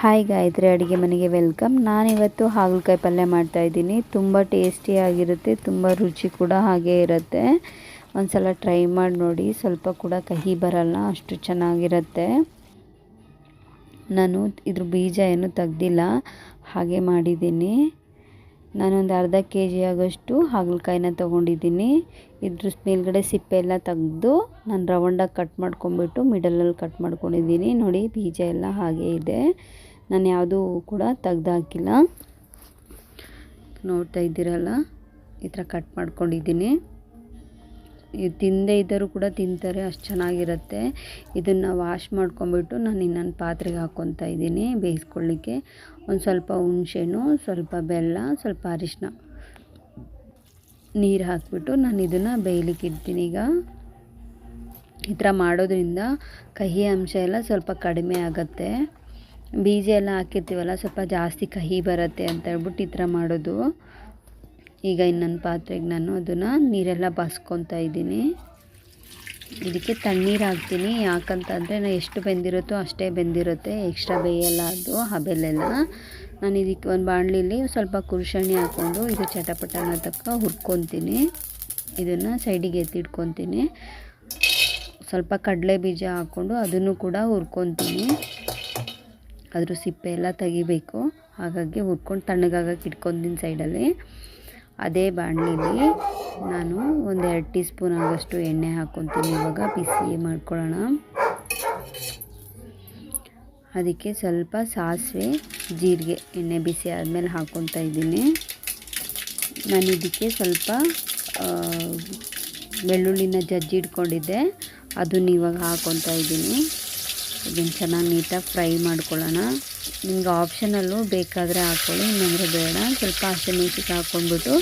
Hi Gayatri, ಅಡುಗೆ ಮನೆಗೆ welcome ನಾನಿವತ್ತು ಹಾಗಲಕಾಯಿ ಪಲ್ಯ ಮಾಡ್ತಾಯಿದ್ದೀನಿ ತುಂಬ ಟೇಸ್ಟಿಯಾಗಿರುತ್ತೆ ತುಂಬ ರುಚಿ ಕೂಡ ಹಾಗೆ ಇರುತ್ತೆ. ಒಂದು ಸಲ ಟ್ರೈ ಮಾಡಿ ನೋಡಿ, ಸ್ವಲ್ಪ ಕೂಡ ಕಹಿ ಬರಲ್ಲ, ಅಷ್ಟು ಚೆನ್ನಾಗಿರುತ್ತೆ. ನಾನು ಇದ್ರ ಬೀಜ ಏನು ತೆಗ್ದಿಲ್ಲ, ಹಾಗೆ ಮಾಡಿದ್ದೀನಿ. ನಾನೊಂದು ಅರ್ಧ ಕೆ ಜಿ ಆಗೋಷ್ಟು ಹಾಗಲಕಾಯಿನ ತೊಗೊಂಡಿದ್ದೀನಿ. ಇದ್ರ ಮೇಲ್ಗಡೆ ಸಿಪ್ಪೆ ಎಲ್ಲ ತೆಗೆದು ನಾನು ರೌಂಡಾಗಿ ಕಟ್ ಮಾಡ್ಕೊಂಬಿಟ್ಟು ಮಿಡಲಲ್ಲಿ ಕಟ್ ಮಾಡ್ಕೊಂಡಿದ್ದೀನಿ. ನೋಡಿ, ಬೀಜ ಎಲ್ಲ ಹಾಗೇ ಇದೆ. ನಾನು ಯಾವುದೂ ಕೂಡ ತೆಗ್ದಾಕಿಲ್ಲ ನೋಡ್ತಾ ಇದ್ದೀರಲ್ಲ? ಈ ಥರ ಕಟ್ ಮಾಡ್ಕೊಂಡಿದ್ದೀನಿ. ತಿಂದೇ ಇದ್ದರೂ ಕೂಡ ತಿಂತಾರೆ, ಅಷ್ಟು ಚೆನ್ನಾಗಿರುತ್ತೆ. ಇದನ್ನು ವಾಶ್ ಮಾಡ್ಕೊಂಬಿಟ್ಟು ನಾನು ಇನ್ನೊಂದು ಪಾತ್ರೆಗೆ ಹಾಕ್ಕೊತಾ ಇದ್ದೀನಿ ಬೇಯಿಸ್ಕೊಳ್ಳಿಕ್ಕೆ ಒಂದು ಸ್ವಲ್ಪ ಹುಣಸೆಹಣ್ಣು, ಸ್ವಲ್ಪ ಬೆಲ್ಲ, ಸ್ವಲ್ಪ ಅರಿಶಿನ ನೀರು ಹಾಕಿಬಿಟ್ಟು ನಾನು ಇದನ್ನು ಬೇಯಲಿಕ್ಕೆ ಇಡ್ತೀನಿ ಈಗ. ಈ ಥರ ಮಾಡೋದ್ರಿಂದ ಕಹಿ ಅಂಶ ಎಲ್ಲ ಸ್ವಲ್ಪ ಕಡಿಮೆ ಆಗುತ್ತೆ. ಬೀಜ ಎಲ್ಲ ಹಾಕಿರ್ತೀವಲ್ಲ, ಸ್ವಲ್ಪ ಜಾಸ್ತಿ ಕಹಿ ಬರುತ್ತೆ ಅಂತ ಹೇಳ್ಬಿಟ್ಟು ಈ ಥರ ಮಾಡೋದು. ಈಗ ಇನ್ನೊಂದು ಪಾತ್ರೆಗೆ ನಾನು ಅದನ್ನು ನೀರೆಲ್ಲ ಬಾಸ್ಕೊತಾ ಇದ್ದೀನಿ. ಇದಕ್ಕೆ ತಣ್ಣೀರು ಹಾಕ್ತೀನಿ. ಯಾಕಂತಂದರೆ ನಾನು ಎಷ್ಟು ಬೆಂದಿರುತ್ತೋ ಅಷ್ಟೇ ಬೆಂದಿರುತ್ತೆ. ಎಕ್ಸ್ಟ್ರಾ ಬೇಯಲ್ಲ ಅದು, ಹಬೆಲೆಲ್ಲ. ನಾನು ಇದಕ್ಕೆ ಒಂದು ಬಾಣಲಿಲಿ ಸ್ವಲ್ಪ ಕುರ್ಷಣಿ ಹಾಕ್ಕೊಂಡು ಇದು ಚಟಪಟನ ತಕ್ಕ ಹುರ್ಕೊತೀನಿ. ಇದನ್ನು ಸೈಡಿಗೆ ಎತ್ತಿಟ್ಕೊತೀನಿ. ಸ್ವಲ್ಪ ಕಡಲೆ ಬೀಜ ಹಾಕ್ಕೊಂಡು ಅದನ್ನು ಕೂಡ ಹುರ್ಕೊತೀನಿ. ಅದ್ರ ಸಿಪ್ಪೆ ಎಲ್ಲ ತೆಗಿಬೇಕು. ಹಾಗಾಗಿ ಹುರ್ಕೊಂಡು ತಣ್ಣಗಾಗಕ್ಕೆ ಇಟ್ಕೊತೀನಿ ಸೈಡಲ್ಲಿ. ಅದೇ ಬಾಣಲಿಲಿ ನಾನು ಒಂದು ಎರಡು ಟೀ ಸ್ಪೂನ್ ಆಗೋಷ್ಟು ಎಣ್ಣೆ ಹಾಕ್ಕೊತೀನಿ ಇವಾಗ ಬಿಸಿ ಮಾಡ್ಕೊಳ್ಳೋಣ. ಅದಕ್ಕೆ ಸ್ವಲ್ಪ ಸಾಸಿವೆ, ಜೀರಿಗೆ ಎಣ್ಣೆ ಬಿಸಿ ಆದಮೇಲೆ ಹಾಕ್ಕೊತಾ ಇದ್ದೀನಿ. ನಾನು ಇದಕ್ಕೆ ಸ್ವಲ್ಪ ಬೆಳ್ಳುಳ್ಳಿನ ಜಜ್ಜಿ ಇಟ್ಕೊಂಡಿದ್ದೆ. ಅದನ್ನ ಇವಾಗ ಹಾಕ್ಕೊತಾ ಇದ್ದೀನಿ. ಇದನ್ನು ಚೆನ್ನಾಗಿ ನೀಟಾಗಿ ಫ್ರೈ ಮಾಡ್ಕೊಳ್ಳೋಣ. ನಿಮ್ಗೆ ಆಪ್ಷನಲ್ಲು ಬೇಕಾದರೆ ಹಾಕ್ಕೊಳ್ಳಿ ಇನ್ನೊಂದ್ರೆ ಬೇಡ. ಸ್ವಲ್ಪ ಹಸಿಮೆಣ್ಸಿಗೆ ಹಾಕ್ಕೊಂಡ್ಬಿಟ್ಟು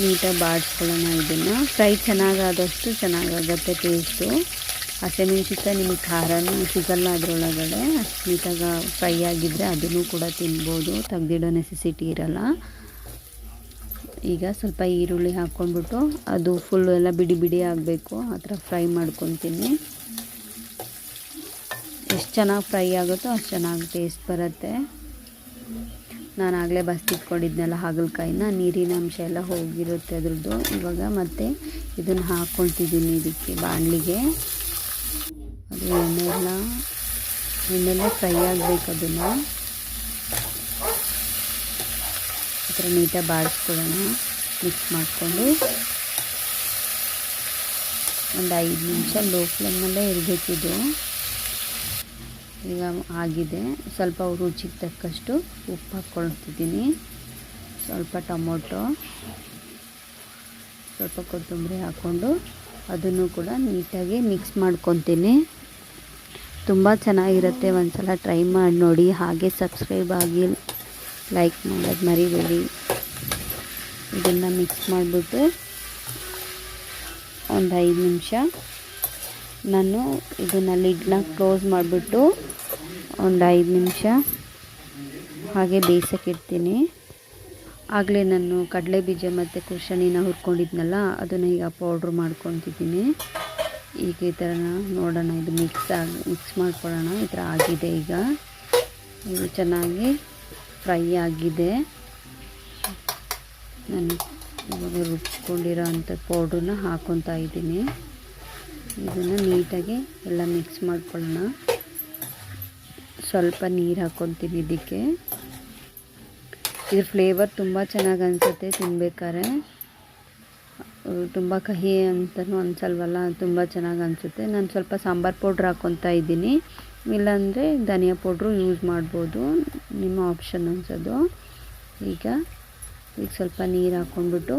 ನೀಟಾಗಿ ಬಾಡಿಸ್ಕೊಳ್ಳೋಣ ಇದನ್ನು. ಫ್ರೈ ಚೆನ್ನಾಗಾದಷ್ಟು ಚೆನ್ನಾಗಾಗತ್ತೆ ಟೇಸ್ಟು ಹಸಿಮೆಣ್ಸಿಕಾಯಿ ನಿಮಗೆ ಖಾರನೂ ಸಿಗಲ್ಲ ಅದರೊಳಗಡೆ. ಅಷ್ಟು ನೀಟಾಗಿ ಫ್ರೈ ಆಗಿದ್ದರೆ ಅದನ್ನು ಕೂಡ ತಿನ್ಬೋದು. ತೆಗ್ದಿಡೋ ನೆಸೆಸಿಟಿ ಇರಲ್ಲ. ಈಗ ಸ್ವಲ್ಪ ಈರುಳ್ಳಿ ಹಾಕ್ಕೊಂಡ್ಬಿಟ್ಟು ಅದು ಫುಲ್ಲು ಎಲ್ಲ ಬಿಡಿ ಬಿಡಿ ಆಗಬೇಕು. ಆ ಥರ ಫ್ರೈ ಮಾಡ್ಕೊತೀನಿ. ಚೆನ್ನಾಗಿ ಫ್ರೈ ಆಗುತ್ತೋ ಅಷ್ಟು ಚೆನ್ನಾಗಿ ಟೇಸ್ಟ್ ಬರುತ್ತೆ. ನಾನು ಆಗಲೇ ಬಸ್ತಿಟ್ಕೊಂಡಿದ್ನಲ್ಲ ಹಾಗಲಕಾಯಿನ, ನೀರಿನ ಅಂಶ ಎಲ್ಲ ಹೋಗಿರುತ್ತೆ ಅದ್ರದ್ದು. ಇವಾಗ ಮತ್ತೆ ಇದನ್ನು ಹಾಕ್ಕೊಳ್ತಿದ್ದೀನಿ ಇದಕ್ಕೆ ಬಾಣಲಿಗೆ. ಅದು ಎಣ್ಣೆಲ್ಲ ಎಣ್ಣೆಲ್ಲ ಫ್ರೈ ಆಗಬೇಕು ಅದನ್ನು. ಈ ಥರ ನೀಟಾಗಿ ಬಾಡಿಸ್ಕೊಳ್ಳೋಣ ಮಿಕ್ಸ್ ಮಾಡಿಕೊಂಡು ಒಂದು ಐದು ನಿಮಿಷ ಲೋ ಫ್ಲೇಮಲ್ಲೇ ಇರಬೇಕಿದು ಈಗ ಆಗಿದೆ. ಸ್ವಲ್ಪ ರುಚಿಗೆ ತಕ್ಕಷ್ಟು ಉಪ್ಪು ಹಾಕ್ಕೊಳ್ತಿದ್ದೀನಿ. ಸ್ವಲ್ಪ ಟೊಮೊಟೊ, ಸ್ವಲ್ಪ ಕೊತ್ತಂಬರಿ ಹಾಕ್ಕೊಂಡು ಅದನ್ನು ಕೂಡ ನೀಟಾಗಿ ಮಿಕ್ಸ್ ಮಾಡ್ಕೊತೀನಿ. ತುಂಬ ಚೆನ್ನಾಗಿರುತ್ತೆ. ಒಂದು ಸಲ ಟ್ರೈ ಮಾಡಿ ನೋಡಿ. ಹಾಗೆ ಸಬ್ಸ್ಕ್ರೈಬ್ ಆಗಿ ಲೈಕ್ ಮಾಡೋದು ಮರಿಬೇಡಿ. ಇದನ್ನು ಮಿಕ್ಸ್ ಮಾಡಿಬಿಟ್ಟು ಒಂದು ಐದು ನಿಮಿಷ ನಾನು ಇದನ್ನು ಲಿಡ್ನ ಕ್ಲೋಸ್ ಮಾಡಿಬಿಟ್ಟು ಒಂದು ಐದು ನಿಮಿಷ. ಹಾಗೆ ಬೇಯಿಸೋಕ್ಕಿಡ್ತೀನಿ ಆಗಲೇ ನಾನು ಕಡಲೆ ಬೀಜ ಮತ್ತು ಕುಶಣಿನ ಹುರ್ಕೊಂಡಿದ್ನಲ್ಲ, ಅದನ್ನು ಈಗ ಪೌಡ್ರ್ ಮಾಡ್ಕೊತಿದ್ದೀನಿ. ಈಗ ಈ ಥರ ನೋಡೋಣ, ಇದು ಮಿಕ್ಸ್ ಆಗಿ ಮಿಕ್ಸ್ ಮಾಡ್ಕೊಳ್ಳೋಣ, ಈ ಥರ ಆಗಿದೆ ಈಗ. ಇದು ಚೆನ್ನಾಗಿ ಫ್ರೈ ಆಗಿದೆ. ನಾನು ಇವಾಗ ರುಬ್ಕೊಂಡಿರೋ ಅಂಥ ಪೌಡ್ರನ್ನ ಹಾಕ್ಕೊತಾ ಇದ್ದೀನಿ. ಇದನ್ನು ನೀಟಾಗಿ ಎಲ್ಲ ಮಿಕ್ಸ್ ಮಾಡ್ಕೊಳ್ಳೋಣ. ಸ್ವಲ್ಪ ನೀರು ಹಾಕ್ಕೊತೀನಿ ಇದಕ್ಕೆ. ಇದ್ರ ಫ್ಲೇವರ್ ತುಂಬ ಚೆನ್ನಾಗಿ ಅನಿಸುತ್ತೆ ತಿನ್ಬೇಕಾದ್ರೆ. ತುಂಬ ಕಹಿ ಅಂತಲೂ ಅನ್ಸಲ್ವಲ್ಲ, ತುಂಬ ಚೆನ್ನಾಗಿ ಅನಿಸುತ್ತೆ. ನಾನು ಸ್ವಲ್ಪ ಸಾಂಬಾರು ಪೌಡ್ರ್ ಹಾಕ್ಕೊತಾ ಇದ್ದೀನಿ. ಇಲ್ಲಾಂದರೆ ಧನಿಯಾ ಪೌಡ್ರು ಯೂಸ್ ಮಾಡ್ಬೋದು. ನಿಮ್ಮ ಆಪ್ಷನ್ ಅನ್ಸೋದು. ಈಗ ಈಗ ಸ್ವಲ್ಪ ನೀರು ಹಾಕ್ಕೊಂಡ್ಬಿಟ್ಟು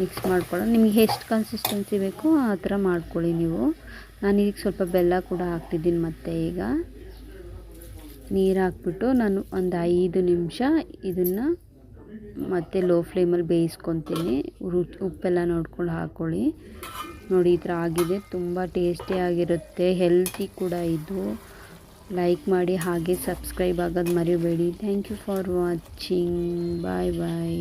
ಮಿಕ್ಸ್ ಮಾಡ್ಕೊಳ್ಳೋ ನಿಮಗೆ ಎಷ್ಟು ಕನ್ಸಿಸ್ಟೆನ್ಸಿ ಬೇಕೋ ಆ ಥರ ಮಾಡ್ಕೊಳ್ಳಿ ನೀವು. ನಾನು ಇದಕ್ಕೆ ಸ್ವಲ್ಪ ಬೆಲ್ಲ ಕೂಡ ಹಾಕ್ತಿದ್ದೀನಿ ಮತ್ತೆ ಈಗ. ನೀರು ಹಾಕ್ಬಿಟ್ಟು ನಾನು ಒಂದು ಐದು ನಿಮಿಷ ಇದನ್ನು ಮತ್ತೆ ಲೋ ಫ್ಲೇಮಲ್ಲಿ ಬೇಯಿಸ್ಕೊತೀನಿ. ರುಚಿ ಉಪ್ಪೆಲ್ಲ ನೋಡ್ಕೊಂಡು ಹಾಕ್ಕೊಳ್ಳಿ. ನೋಡಿ, ಈ ಥರ ಆಗಿದೆ. ತುಂಬ ಟೇಸ್ಟಿಯಾಗಿರುತ್ತೆ ಹೆಲ್ತಿ ಕೂಡ ಇದು. ಲೈಕ್ ಮಾಡಿ, ಹಾಗೆ ಸಬ್ಸ್ಕ್ರೈಬ್ ಆಗೋದು ಮರಿಬೇಡಿ. Thank you for watching. Bye bye.